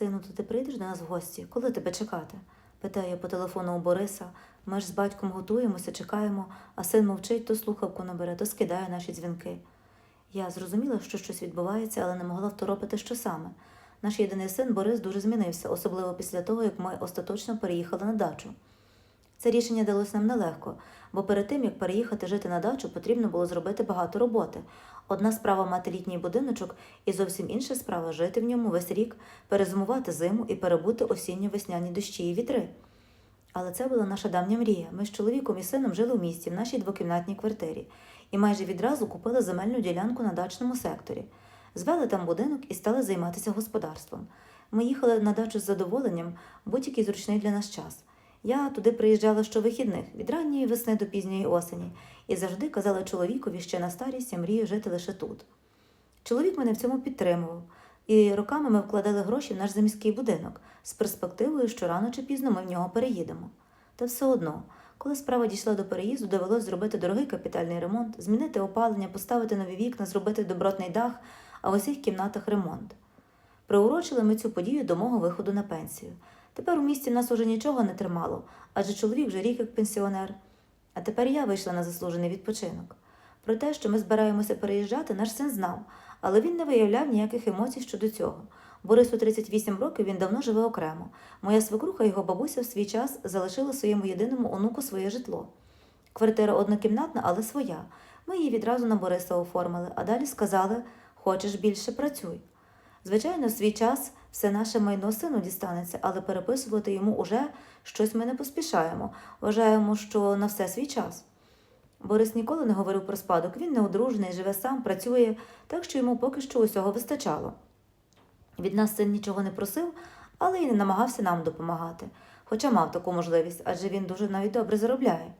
Сину, то ти прийдеш до нас в гості? Коли тебе чекати? питає по телефону у Бориса. Ми ж з батьком готуємося, чекаємо, а син мовчить, то слухавку набере, то скидає наші дзвінки. Я зрозуміла, що щось відбувається, але не могла второпити, що саме. Наш єдиний син Борис дуже змінився, особливо після того, як ми остаточно переїхали на дачу. Це рішення далось нам нелегко, бо перед тим, як переїхати жити на дачу, потрібно було зробити багато роботи. Одна справа мати літній будиночок, і зовсім інша справа жити в ньому весь рік, перезимувати зиму і перебути осінньо-весняні дощі і вітри. Але це була наша давня мрія. Ми з чоловіком і сином жили в місті в нашій двокімнатній квартирі і майже відразу купили земельну ділянку на дачному секторі. Звели там будинок і стали займатися господарством. Ми їхали на дачу з задоволенням, будь-який зручний для нас час. Я туди приїжджала щовихідних від ранньої весни до пізньої осені і завжди казала чоловікові, що на старість я мрію жити лише тут. Чоловік мене в цьому підтримував, і роками ми вкладали гроші в наш заміський будинок з перспективою, що рано чи пізно ми в нього переїдемо. Та все одно, коли справа дійшла до переїзду, довелось зробити дорогий капітальний ремонт, змінити опалення, поставити нові вікна, зробити добротний дах, а в усіх кімнатах ремонт. Приурочили ми цю подію до мого виходу на пенсію. Тепер у місті нас уже нічого не тримало, адже чоловік вже рік як пенсіонер. А тепер я вийшла на заслужений відпочинок. Про те, що ми збираємося переїжджати, наш син знав, але він не виявляв ніяких емоцій щодо цього. Борису 38 років він давно живе окремо. Моя свекруха і його бабуся в свій час залишили своєму єдиному онуку своє житло. Квартира однокімнатна, але своя. Ми її відразу на Бориса оформили, а далі сказали: хочеш більше працюй. Звичайно, свій час все наше майно сину дістанеться, але переписувати йому уже щось ми не поспішаємо. Вважаємо, що на все свій час. Борис ніколи не говорив про спадок, він не одружений, живе сам, працює, так що йому поки що усього вистачало. Від нас син нічого не просив, але й не намагався нам допомагати, хоча мав таку можливість, адже він дуже навіть добре заробляє.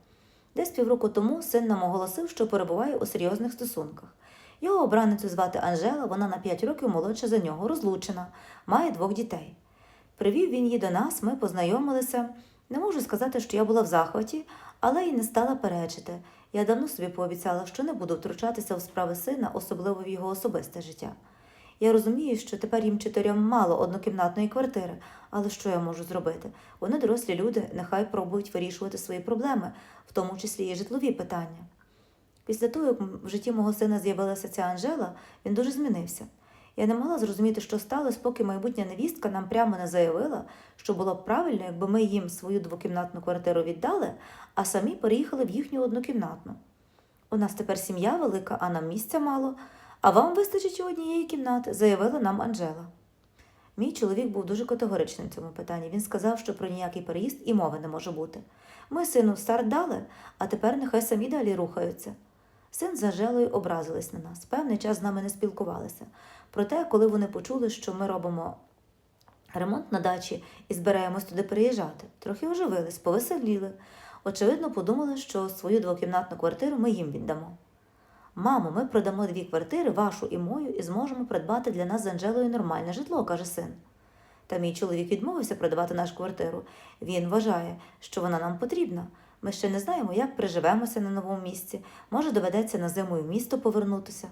Десь півроку тому син нам оголосив, що перебуває у серйозних стосунках. Його обраницю звати Анжела, вона на 5 років молодша за нього, розлучена, має двох дітей. Привів він її до нас, ми познайомилися. Не можу сказати, що я була в захваті, але й не стала перечити. Я давно собі пообіцяла, що не буду втручатися у справи сина, особливо в його особисте життя. Я розумію, що тепер їм чотирьом мало однокімнатної квартири, але що я можу зробити? Вони дорослі люди, нехай пробують вирішувати свої проблеми, в тому числі і житлові питання. Після того, як в житті мого сина з'явилася ця Анжела, він дуже змінився. Я не могла зрозуміти, що сталося, поки майбутня невістка нам прямо не заявила, що було б правильно, якби ми їм свою двокімнатну квартиру віддали, а самі переїхали в їхню однокімнатну. У нас тепер сім'я велика, а нам місця мало, а вам вистачить однієї кімнати, заявила нам Анжела. Мій чоловік був дуже категоричним в цьому питанні. Він сказав, що про ніякий переїзд і мови не може бути. Ми сину старт дали, а тепер нехай самі далі рухаються. Син з Анжелою образились на нас. Певний час з нами не спілкувалися. Проте, коли вони почули, що ми робимо ремонт на дачі і збираємось туди переїжджати, трохи оживились, повеселіли. Очевидно, подумали, що свою двокімнатну квартиру ми їм віддамо. Мамо, ми продамо дві квартири, вашу і мою, і зможемо придбати для нас з Анжелою нормальне житло, каже син. Та мій чоловік відмовився продавати нашу квартиру. Він вважає, що вона нам потрібна. Ми ще не знаємо, як приживемося на новому місці. Може, доведеться на зиму і в місто повернутися.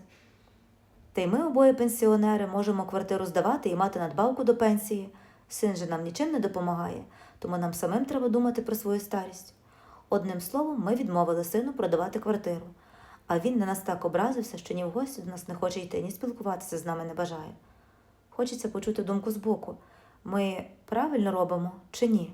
Та й ми обоє пенсіонери можемо квартиру здавати і мати надбавку до пенсії. Син же нам нічим не допомагає, тому нам самим треба думати про свою старість. Одним словом, ми відмовили сину продавати квартиру, а він на нас так образився, що ні в гості до нас не хоче йти, ні спілкуватися з нами не бажає. Хочеться почути думку збоку. Ми правильно робимо чи ні?